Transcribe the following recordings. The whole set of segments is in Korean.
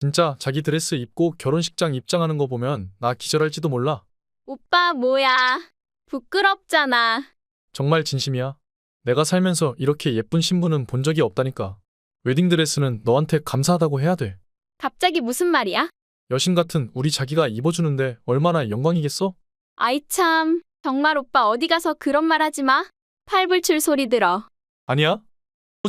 진짜 자기 드레스 입고 결혼식장 입장하는 거 보면 나 기절할지도 몰라. 오빠 뭐야. 부끄럽잖아. 정말 진심이야. 내가 살면서 이렇게 예쁜 신부는 본 적이 없다니까. 웨딩드레스는 너한테 감사하다고 해야 돼. 갑자기 무슨 말이야? 여신 같은 우리 자기가 입어주는데 얼마나 영광이겠어? 아이 참. 정말 오빠 어디 가서 그런 말 하지 마. 팔불출 소리 들어. 아니야?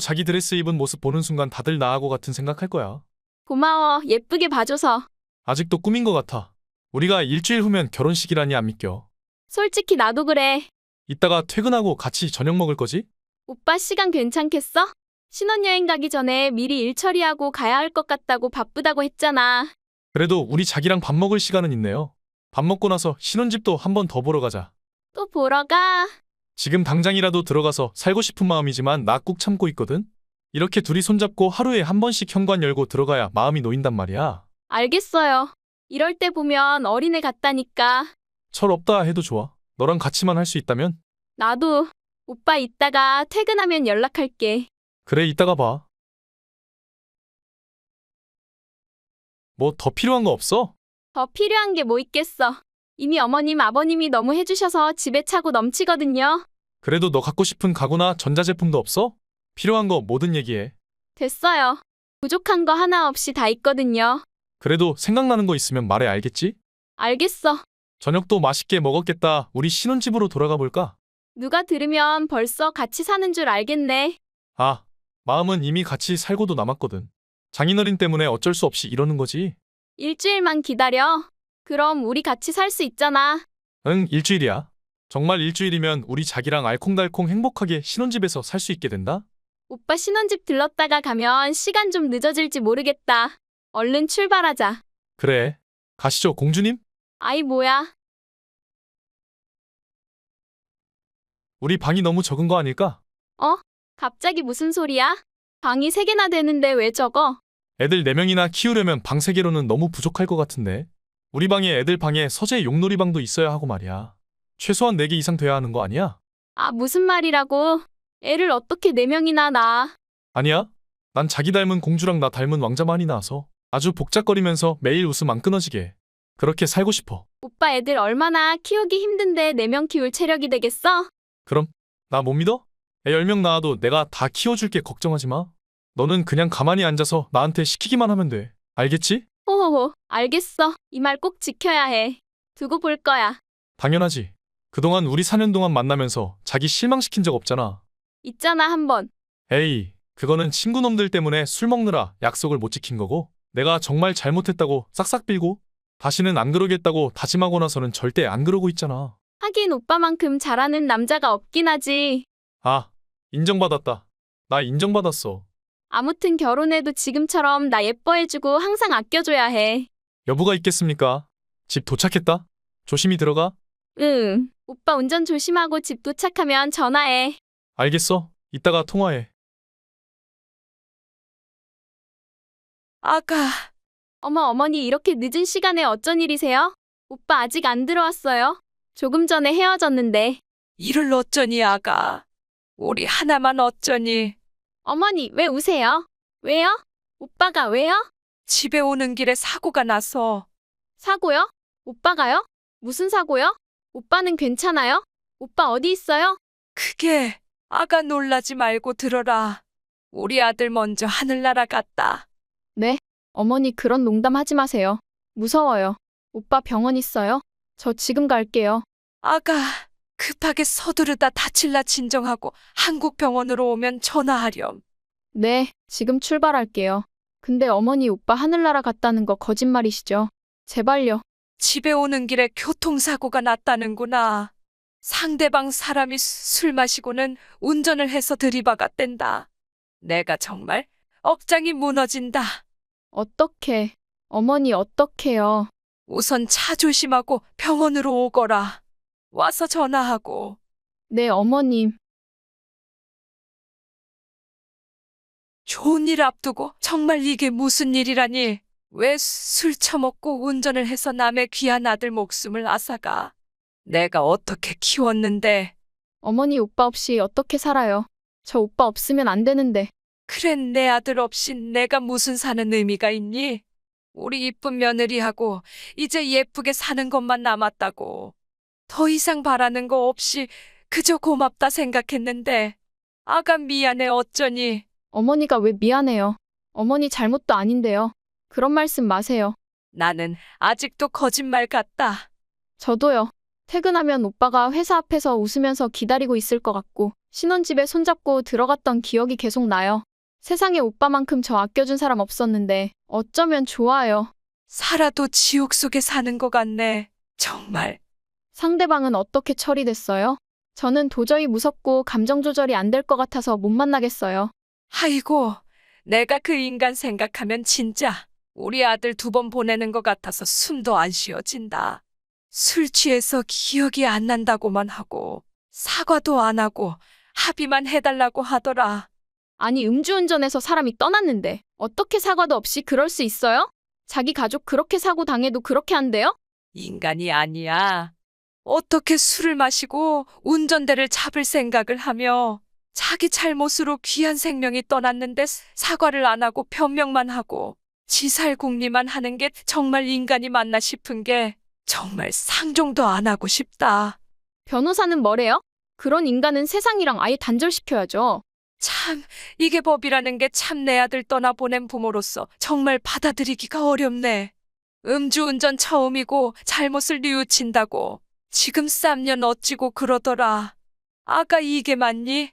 자기 드레스 입은 모습 보는 순간 다들 나하고 같은 생각할 거야. 고마워. 예쁘게 봐줘서. 아직도 꿈인 것 같아. 우리가 일주일 후면 결혼식이라니 안 믿겨. 솔직히 나도 그래. 이따가 퇴근하고 같이 저녁 먹을 거지? 오빠 시간 괜찮겠어? 신혼여행 가기 전에 미리 일 처리하고 가야 할 것 같다고 바쁘다고 했잖아. 그래도 우리 자기랑 밥 먹을 시간은 있네요. 밥 먹고 나서 신혼집도 한 번 더 보러 가자. 또 보러 가. 지금 당장이라도 들어가서 살고 싶은 마음이지만 나 꾹 참고 있거든? 이렇게 둘이 손잡고 하루에 한 번씩 현관 열고 들어가야 마음이 놓인단 말이야. 알겠어요. 이럴 때 보면 어린애 같다니까. 철 없다 해도 좋아. 너랑 같이만 할 수 있다면? 나도 오빠 이따가 퇴근하면 연락할게. 그래, 이따가 봐. 뭐 더 필요한 거 없어? 더 필요한 게 뭐 있겠어. 이미 어머님, 아버님이 너무 해주셔서 집에 차고 넘치거든요. 그래도 너 갖고 싶은 가구나 전자제품도 없어? 필요한 거 뭐든 얘기해. 됐어요. 부족한 거 하나 없이 다 있거든요. 그래도 생각나는 거 있으면 말해 알겠지? 알겠어. 저녁도 맛있게 먹었겠다. 우리 신혼집으로 돌아가 볼까? 누가 들으면 벌써 같이 사는 줄 알겠네. 아, 마음은 이미 같이 살고도 남았거든. 장인어린 때문에 어쩔 수 없이 이러는 거지. 일주일만 기다려. 그럼 우리 같이 살 수 있잖아. 응, 일주일이야. 정말 일주일이면 우리 자기랑 알콩달콩 행복하게 신혼집에서 살 수 있게 된다? 오빠 신혼집 들렀다가 가면 시간 좀 늦어질지 모르겠다. 얼른 출발하자. 그래. 가시죠, 공주님? 아이 뭐야. 우리 방이 너무 적은 거 아닐까? 갑자기 무슨 소리야? 방이 세개나 되는데 왜 적어? 애들 4명이나 키우려면 방 3개로는 너무 부족할 것 같은데. 우리 방에 애들 방에 서재 용놀이방도 있어야 하고 말이야. 최소한 4개 이상 돼야 하는 거 아니야? 아, 무슨 말이라고? 애를 어떻게 네 명이나 낳아? 아니야. 난 자기 닮은 공주랑 나 닮은 왕자만이 나와서 아주 복잡거리면서 매일 웃음 안 끊어지게. 그렇게 살고 싶어. 오빠 애들 얼마나 키우기 힘든데 네 명 키울 체력이 되겠어? 그럼 나 못 믿어? 애 10명 낳아도 내가 다 키워줄게 걱정하지 마. 너는 그냥 가만히 앉아서 나한테 시키기만 하면 돼. 알겠지? 호호호, 알겠어. 이 말 꼭 지켜야 해. 두고 볼 거야. 당연하지. 그동안 우리 4년 동안 만나면서 자기 실망시킨 적 없잖아. 있잖아, 한 번. 에이, 그거는 친구놈들 때문에 술 먹느라 약속을 못 지킨 거고, 내가 정말 잘못했다고 싹싹 빌고, 다시는 안 그러겠다고 다짐하고 나서는 절대 안 그러고 있잖아. 하긴 오빠만큼 잘하는 남자가 없긴 하지. 아, 인정받았다. 나 인정받았어. 아무튼 결혼해도 지금처럼 나 예뻐해주고 항상 아껴줘야 해. 여부가 있겠습니까? 집 도착했다. 조심히 들어가. 응. 오빠 운전 조심하고 집 도착하면 전화해. 알겠어. 이따가 통화해. 아가, 어머, 어머니 이렇게 늦은 시간에 어쩐 일이세요? 오빠 아직 안 들어왔어요? 조금 전에 헤어졌는데. 이를 어쩌니 아가. 우리 하나만 어쩌니. 어머니, 왜 우세요? 왜요? 오빠가 왜요? 집에 오는 길에 사고가 나서 사고요? 오빠가요? 무슨 사고요? 오빠는 괜찮아요? 오빠 어디 있어요? 그게 아가 놀라지 말고 들어라. 우리 아들 먼저 하늘나라 갔다. 네. 어머니 그런 농담 하지 마세요. 무서워요. 오빠 병원 있어요? 저 지금 갈게요. 아가, 급하게 서두르다 다칠라 진정하고 한국 병원으로 오면 전화하렴. 네, 지금 출발할게요. 근데 어머니 오빠 하늘나라 갔다는 거 거짓말이시죠? 제발요. 집에 오는 길에 교통사고가 났다는구나. 상대방 사람이 수- 술 마시고는 운전을 해서 들이박았댄다. 내가 정말 억장이 무너진다. 어떻게, 어머니 어떡해요. 우선 차 조심하고 병원으로 오거라. 와서 전화하고. 네, 어머님. 좋은 일 앞두고 정말 이게 무슨 일이라니. 왜 술 처먹고 운전을 해서 남의 귀한 아들 목숨을 앗아가. 내가 어떻게 키웠는데. 어머니 오빠 없이 어떻게 살아요? 저 오빠 없으면 안 되는데. 그래 내 아들 없이 내가 무슨 사는 의미가 있니? 우리 이쁜 며느리하고 이제 예쁘게 사는 것만 남았다고. 더 이상 바라는 거 없이 그저 고맙다 생각했는데. 아가 미안해 어쩌니. 어머니가 왜 미안해요? 어머니 잘못도 아닌데요. 그런 말씀 마세요. 나는 아직도 거짓말 같다. 저도요. 퇴근하면 오빠가 회사 앞에서 웃으면서 기다리고 있을 것 같고, 신혼집에 손잡고 들어갔던 기억이 계속 나요. 세상에 오빠만큼 저 아껴준 사람 없었는데, 어쩌면 좋아요. 살아도 지옥 속에 사는 것 같네. 정말. 상대방은 어떻게 처리됐어요? 저는 도저히 무섭고 감정 조절이 안 될 것 같아서 못 만나겠어요. 아이고, 내가 그 인간 생각하면 진짜 우리 아들 두 번 보내는 것 같아서 숨도 안 쉬어진다. 술 취해서 기억이 안 난다고만 하고 사과도 안 하고 합의만 해달라고 하더라. 아니, 음주운전해서 사람이 떠났는데, 어떻게 사과도 없이 그럴 수 있어요? 자기 가족 그렇게 사고 당해도 그렇게 한대요? 인간이 아니야. 어떻게 술을 마시고 운전대를 잡을 생각을 하며 자기 잘못으로 귀한 생명이 떠났는데 사과를 안 하고 변명만 하고 지살궁리만 하는 게 정말 인간이 맞나 싶은 게 정말 상종도 안 하고 싶다. 변호사는 뭐래요? 그런 인간은 세상이랑 아예 단절시켜야죠. 참, 이게 법이라는 게 참 내 아들 떠나보낸 부모로서 정말 받아들이기가 어렵네. 음주운전 처음이고 잘못을 뉘우친다고. 지금 쌈년 어찌고 그러더라. 아가 이게 맞니?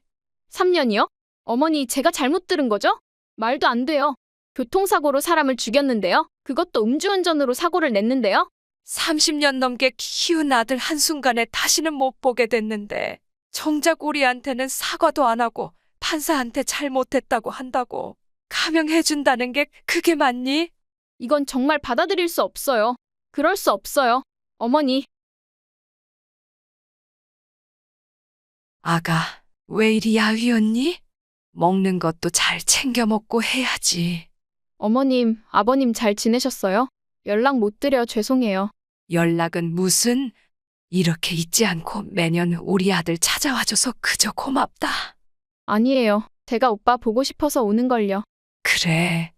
3년이요? 어머니, 제가 잘못 들은 거죠? 말도 안 돼요. 교통사고로 사람을 죽였는데요. 그것도 음주운전으로 사고를 냈는데요. 30년 넘게 키운 아들 한순간에 다시는 못 보게 됐는데, 정작 우리한테는 사과도 안 하고 판사한테 잘못했다고 한다고. 감형해준다는 게 그게 맞니? 이건 정말 받아들일 수 없어요. 그럴 수 없어요. 어머니, 아가, 왜 이리 야위었니? 먹는 것도 잘 챙겨 먹고 해야지. 어머님, 아버님 잘 지내셨어요? 연락 못 드려 죄송해요. 연락은 무슨? 이렇게 잊지 않고 매년 우리 아들 찾아와줘서 그저 고맙다. 아니에요. 제가 오빠 보고 싶어서 오는 걸요. 그래.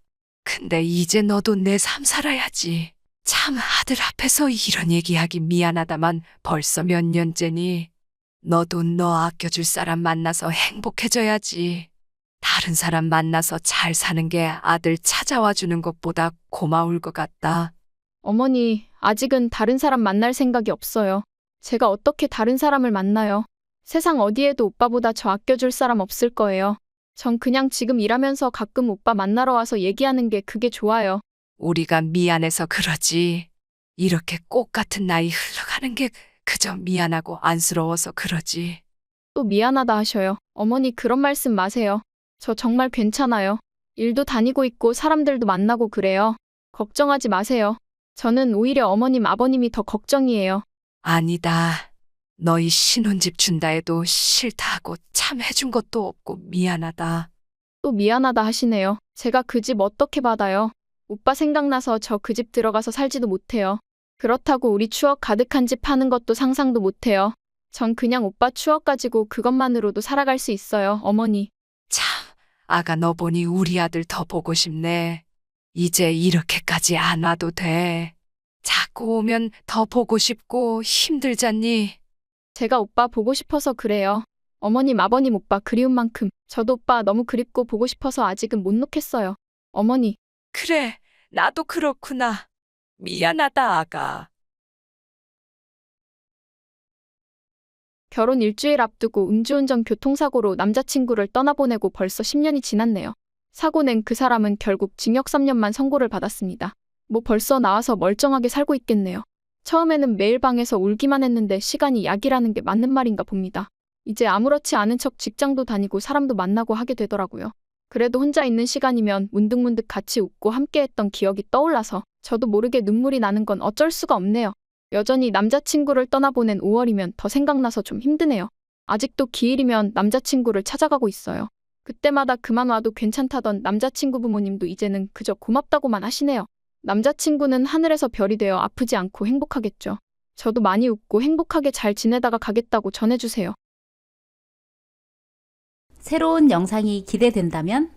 근데 이제 너도 내 삶 살아야지. 참 아들 앞에서 이런 얘기하기 미안하다만 벌써 몇 년째니. 너도 너 아껴줄 사람 만나서 행복해져야지. 다른 사람 만나서 잘 사는 게 아들 찾아와 주는 것보다 고마울 것 같다. 어머니, 아직은 다른 사람 만날 생각이 없어요. 제가 어떻게 다른 사람을 만나요? 세상 어디에도 오빠보다 저 아껴줄 사람 없을 거예요. 전 그냥 지금 일하면서 가끔 오빠 만나러 와서 얘기하는 게 그게 좋아요. 우리가 미안해서 그러지. 이렇게 꽃 같은 나이 흘러가는 게 그저 미안하고 안쓰러워서 그러지. 또 미안하다 하셔요. 어머니 그런 말씀 마세요. 저 정말 괜찮아요. 일도 다니고 있고 사람들도 만나고 그래요. 걱정하지 마세요. 저는 오히려 어머님, 아버님이 더 걱정이에요. 아니다. 너희 신혼집 준다 해도 싫다 하고 참 해준 것도 없고 미안하다. 또 미안하다 하시네요. 제가 그 집 어떻게 받아요? 오빠 생각나서 저 그 집 들어가서 살지도 못해요. 그렇다고 우리 추억 가득한 집 하는 것도 상상도 못해요. 전 그냥 오빠 추억 가지고 그것만으로도 살아갈 수 있어요, 어머니. 참, 아가 너 보니 우리 아들 더 보고 싶네. 이제 이렇게까지 안 와도 돼. 자꾸 오면 더 보고 싶고 힘들잖니. 제가 오빠 보고 싶어서 그래요. 어머님, 아버님, 오빠 그리운 만큼 저도 오빠 너무 그립고 보고 싶어서 아직은 못 놓겠어요. 어머니, 그래, 나도 그렇구나. 미안하다, 아가. 결혼 일주일 앞두고 음주운전 교통사고로 남자친구를 떠나보내고 벌써 10년이 지났네요. 사고 낸 그 사람은 결국 징역 3년만 선고를 받았습니다. 뭐 벌써 나와서 멀쩡하게 살고 있겠네요. 처음에는 매일 방에서 울기만 했는데 시간이 약이라는 게 맞는 말인가 봅니다. 이제 아무렇지 않은 척 직장도 다니고 사람도 만나고 하게 되더라고요. 그래도 혼자 있는 시간이면 문득문득 같이 웃고 함께했던 기억이 떠올라서 저도 모르게 눈물이 나는 건 어쩔 수가 없네요. 여전히 남자친구를 떠나보낸 5월이면 더 생각나서 좀 힘드네요. 아직도 기일이면 남자친구를 찾아가고 있어요. 그때마다 그만 와도 괜찮다던 남자친구 부모님도 이제는 그저 고맙다고만 하시네요. 남자친구는 하늘에서 별이 되어 아프지 않고 행복하겠죠. 저도 많이 웃고 행복하게 잘 지내다가 가겠다고 전해주세요. 새로운 영상이 기대된다면